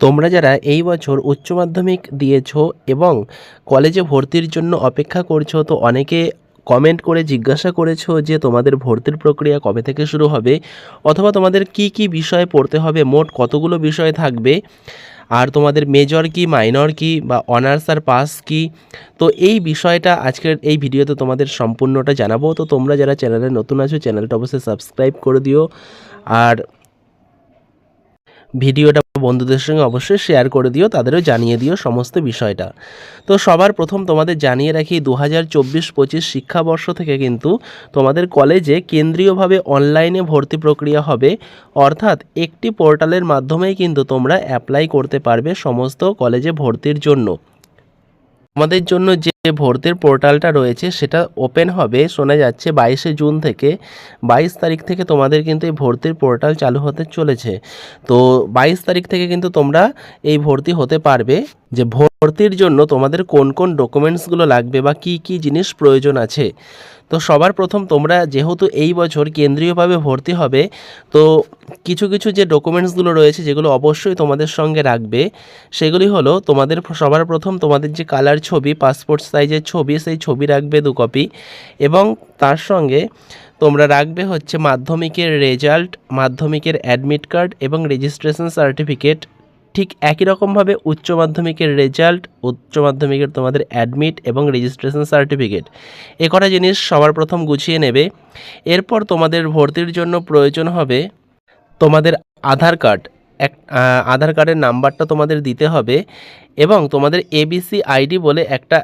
তোমরা যারা এই বছর উচ্চ মাধ্যমিক দিয়েছ এবং কলেজে ভর্তির জন্য অপেক্ষা করছ, তো অনেকে কমেন্ট করে জিজ্ঞাসা করেছ যে তোমাদের ভর্তির প্রক্রিয়া কবে থেকে শুরু হবে? অথবা তোমাদের কি কি বিষয়ে পড়তে হবে? মোট কতগুলো বিষয় থাকবে? আর তোমাদের মেজর কি মাইনর কি, বা অনার্স আর পাস কি? তো এই বিষয়টা আজকের এই ভিডিওতে তোমাদের সম্পূর্ণটা জানাব। তো তোমরা যারা চ্যানেলে নতুন আছো চ্যানেলটা অবশ্যই সাবস্ক্রাইব করে দিও। আর ভিডিওটা বন্ধুদের সঙ্গে অবশ্যই শেয়ার করে দিও, তাদেরও জানিয়ে দিও সমস্ত বিষয়টা। তো সবার প্রথম তোমাদের জানিয়ে রাখি দু হাজার চব্বিশ পঁচিশ শিক্ষাবর্ষ থেকে কিন্তু তোমাদের কলেজে কেন্দ্রীয়ভাবে অনলাইনে ভর্তি প্রক্রিয়া হবে। অর্থাৎ একটি পোর্টালের মাধ্যমেই কিন্তু তোমরা অ্যাপ্লাই করতে পারবে সমস্ত কলেজে ভর্তির জন্য। আমাদের জন্য যে ভর্তির পোর্টালটা রয়েছে সেটা ওপেন হবে, শোনা যাচ্ছে বাইশে জুন থেকে। বাইশ তারিখ থেকে তোমাদের কিন্তু এই ভর্তির পোর্টাল চালু হতে চলেছে। তো বাইশ তারিখ থেকে কিন্তু তোমরা এই ভর্তি হতে পারবে যে ভর্তির জন্য তোমাদের কোন কোন ডকুমেন্টসগুলো লাগবে বা কি কি জিনিস প্রয়োজন আছে। তো সবার প্রথম তোমরা যেহেতু এই বছর কেন্দ্রীয়ভাবে ভর্তি হবে, তো কিছু কিছু যে ডকুমেন্টসগুলো রয়েছে যেগুলো অবশ্যই তোমাদের সঙ্গে রাখবে, সেগুলি হলো তোমাদের সবার প্রথম তোমাদের যে কালার ছবি পাসপোর্ট সাইজের ছবি, সেই ছবি রাখবে দু কপি এবং তার সঙ্গে তোমরা রাখবে হচ্ছে মাধ্যমিকের রেজাল্ট মাধ্যমিকের অ্যাডমিট কার্ড এবং রেজিস্ট্রেশন সার্টিফিকেট ঠিক একই রকমভাবে উচ্চ মাধ্যমিকের রেজাল্ট, উচ্চ মাধ্যমিকের তোমাদের অ্যাডমিট এবং রেজিস্ট্রেশন সার্টিফিকেট। এ কটা জিনিস সবার প্রথম গুছিয়ে নেবে। এরপর তোমাদের ভর্তির জন্য প্রয়োজন হবে তোমাদের আধার কার্ড। এক আধার কার্ডের নাম্বারটা তোমাদের দিতে হবে এবং তোমাদের এবিসি আইডি বলে একটা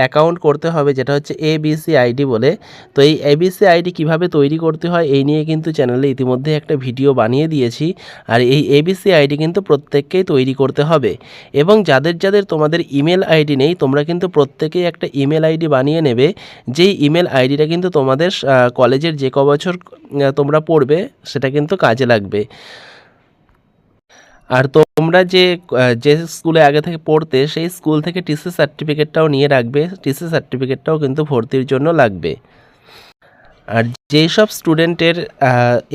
অ্যাকাউন্ট করতে হবে যেটা হচ্ছে এবিসি আইডি বলে। তো এই এবিসি আইডি কীভাবে তৈরি করতে হয় এই নিয়ে কিন্তু চ্যানেলে ইতিমধ্যে একটা ভিডিও বানিয়ে দিয়েছি। আর এই এবিসি আইডি কিন্তু প্রত্যেককেই তৈরি করতে হবে। এবং যাদের যাদের তোমাদের ইমেল আইডি নেই, তোমরা কিন্তু প্রত্যেকেই একটা ইমেল আইডি বানিয়ে নেবে। যেই ইমেল আইডিটা কিন্তু তোমাদের কলেজের যে ক বছর তোমরা পড়বে, সেটা কিন্তু কাজে লাগবে। আর তোমরা যে যে স্কুলে আগে থেকে পড়তে, সেই স্কুল থেকে টিসি সার্টিফিকেটটাও নিয়ে রাখবে। টিসি সার্টিফিকেটটাও কিন্তু ভর্তির জন্য লাগবে। আর যেই সব স্টুডেন্টের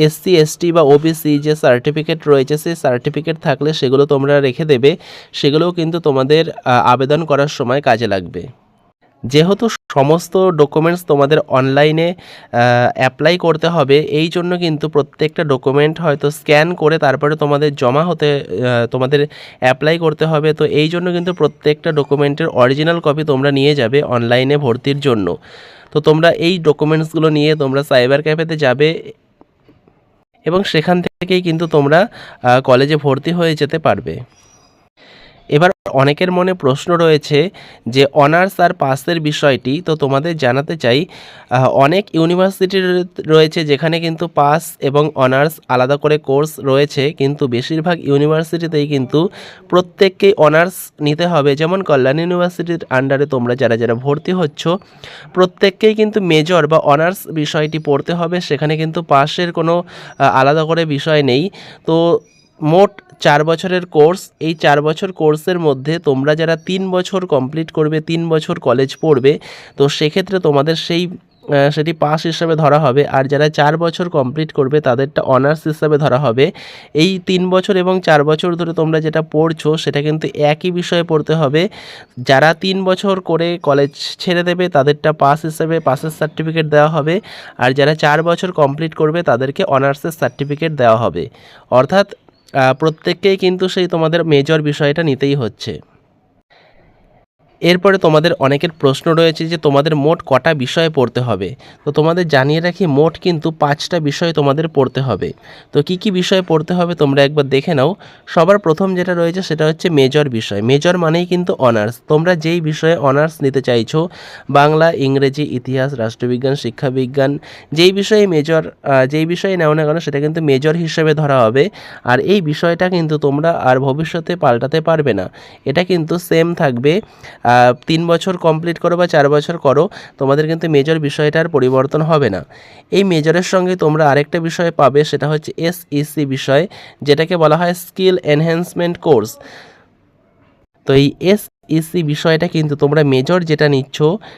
এসসি এসটি বা ওবিসি যে সার্টিফিকেট রয়েছে, সেই সার্টিফিকেট থাকলে সেগুলো তোমরা রেখে দেবে। সেগুলোও কিন্তু তোমাদের আবেদন করার সময় কাজে লাগবে। যেহেতু সমস্ত ডকুমেন্টস তোমাদের অনলাইনে অ্যাপ্লাই করতে হবে, এই জন্য কিন্তু প্রত্যেকটা ডকুমেন্ট হয়তো স্ক্যান করে তারপরে তোমাদের জমা হতে তোমাদের অ্যাপ্লাই করতে হবে। তো এই জন্য কিন্তু প্রত্যেকটা ডকুমেন্টের অরিজিনাল কপি তোমরা নিয়ে যাবে অনলাইনে ভর্তির জন্য। তো তোমরা এই ডকুমেন্টসগুলো নিয়ে তোমরা সাইবার ক্যাফেতে যাবে এবং সেখান থেকেই কিন্তু তোমরা কলেজে ভর্তি হয়ে যেতে পারবে। এবার অনেকের মনে প্রশ্ন রয়েছে যে অনার্স আর পাসের বিষয়টি, তো তোমাদের জানাতে চাই অনেক ইউনিভার্সিটি রয়েছে যেখানে কিন্তু পাস এবং অনার্স আলাদা করে কোর্স রয়েছে, কিন্তু বেশিরভাগ ইউনিভার্সিটিতেই কিন্তু প্রত্যেককেই অনার্স নিতে হবে। যেমন কল্যাণ ইউনিভার্সিটির আন্ডারে তোমরা যারা যারা ভর্তি হচ্ছ, প্রত্যেককেই কিন্তু মেজর বা অনার্স বিষয়টি পড়তে হবে। সেখানে কিন্তু পাসের কোনো আলাদা করে বিষয় নেই। তো মোট চার বছরের কোর্স। এই চার বছর কোর্সের মধ্যে তোমরা যারা তিন বছর কমপ্লিট করবে, তিন বছর কলেজ পড়বে, তো সেক্ষেত্রে তোমাদের সেই সেটি পাস হিসাবে ধরা হবে। আর যারা চার বছর কমপ্লিট করবে, তাদেরটা অনার্স হিসাবে ধরা হবে। এই তিন বছর এবং চার বছর ধরে তোমরা যেটা পড়ছো, সেটা কিন্তু একই বিষয়ে পড়তে হবে। যারা তিন বছর করে কলেজ ছেড়ে দেবে, তাদেরটা পাস হিসাবে পাসের সার্টিফিকেট দেওয়া হবে। আর যারা চার বছর কমপ্লিট করবে, তাদেরকে অনার্সের সার্টিফিকেট দেওয়া হবে। অর্থাৎ প্রত্যেককেই কিন্তু সেই তোমাদের মেজর বিষয়টা নিতেই হচ্ছে। এরপরে তোমাদের অনেকের প্রশ্ন রয়েছে যে তোমাদের মোট কটা বিষয় পড়তে হবে। তো তোমাদের জানিয়ে রাখি, মোট কিন্তু পাঁচটা বিষয় তোমাদের পড়তে হবে। তো কি কি বিষয় পড়তে হবে তোমরা একবার দেখে নাও। সবার প্রথম যেটা রয়েছে সেটা হচ্ছে মেজর বিষয়। মেজর মানেই কিন্তু অনার্স তোমরা যেই বিষয়ে অনার্স নিতে চাইছো, বাংলা, ইংরেজি, ইতিহাস, রাষ্ট্রবিজ্ঞান, শিক্ষাবিজ্ঞান, যেই বিষয়ে মেজর যেই বিষয়ে নেও না কেন সেটা কিন্তু মেজর হিসেবে ধরা হবে। আর এই বিষয়টা কিন্তু তোমরা আর ভবিষ্যতে পাল্টাতে পারবে না। এটা কিন্তু সেম থাকবে। তিন বছর কমপ্লিট করো বা চার বছর করো, তোমাদের কিন্তু মেজর বিষয়টার পরিবর্তন হবে না। এই মেজরের সঙ্গে তোমরা আরেকটা বিষয় পাবে, সেটা হচ্ছে এসইসি বিষয়, যেটাকে বলা হয় স্কিল এনহ্যান্সমেন্ট কোর্স তো এই এস ইসি বিষয়টা কিন্তু তোমরা মেজর যেটা নিচ্ছ,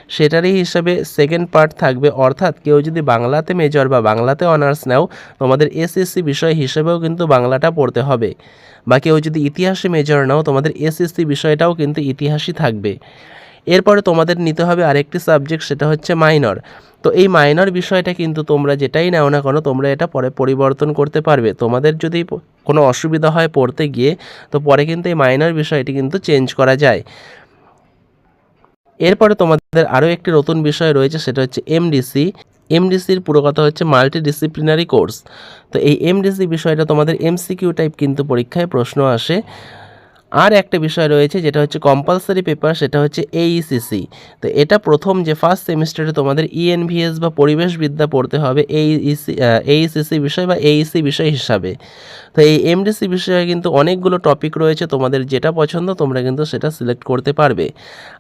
সেটারই হিসাবে সেকেন্ড পার্ট থাকবে। অর্থাৎ কেউ যদি বাংলাতে মেজর বা বাংলাতে অনার্স নাও, তোমাদের এসএসসি বিষয় হিসেবেও কিন্তু বাংলাটা পড়তে হবে। বা কেউ যদি ইতিহাসে মেজর নাও, তোমাদের এসএসসি বিষয়টাও কিন্তু ইতিহাসই থাকবে। এরপরে তোমাদের নিতে হবে আরেকটি সাবজেক্ট সেটা হচ্ছে মাইনর তো এই মাইনর বিষয়টা কিন্তু তোমরা যেটাই নাও না কেন, তোমরা এটা পরে পরিবর্তন করতে পারবে। তোমাদের যদি কোনো অসুবিধা হয় পড়তে গিয়ে, তো পরে কিন্তু এই মাইনর বিষয়টি কিন্তু চেঞ্জ করা যায়। এরপরে তোমাদের আরও একটি নতুন বিষয় রয়েছে, সেটা হচ্ছে এমডিসি এমডিসির পুরো কথা হচ্ছে মাল্টি ডিসিপ্লিনারি কোর্স তো এই এমডিসি বিষয়টা তোমাদের এমসিকিউ টাইপ কিন্তু পরীক্ষায় প্রশ্ন আসে। আর একটা বিষয় রয়েছে, যেটা হচ্ছে কম্পালসারি পেপার সেটা হচ্ছে এইসিসি তো এটা প্রথম যে ফার্স্ট সেমিস্টারে তোমাদের ইএনভিএস বা পরিবেশবিদ্যা পড়তে হবে এই এইসিসি বিষয় বা এইসি বিষয় হিসাবে। তো এই এমডিসি বিষয়ে কিন্তু অনেকগুলো টপিক রয়েছে, তোমাদের যেটা পছন্দ তোমরা কিন্তু সেটা সিলেক্ট করতে পারবে।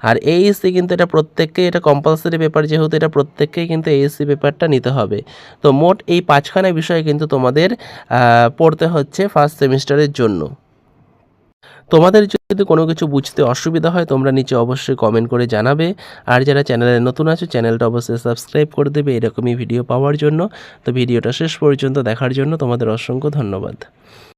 আর এইসি কিন্তু এটা প্রত্যেককেই এটা কম্পালসারি পেপার যেহেতু, এটা প্রত্যেককেই কিন্তু এইসি পেপারটা নিতে হবে। তো মোট এই পাঁচখানা বিষয় কিন্তু তোমাদের পড়তে হচ্ছে ফার্স্ট সেমিস্টারের জন্য। তোমাদের যদি কোনো কিছু বুঝতে অসুবিধা হয়, তোমরা নিচে অবশ্যই কমেন্ট করে জানাবে। আর যারা চ্যানেলে নতুন আছো চ্যানেলটা অবশ্যই সাবস্ক্রাইব করে দেবে এরকমই ভিডিও পাওয়ার জন্য। তো ভিডিওটা শেষ পর্যন্ত দেখার জন্য তোমাদের অসংখ্য ধন্যবাদ।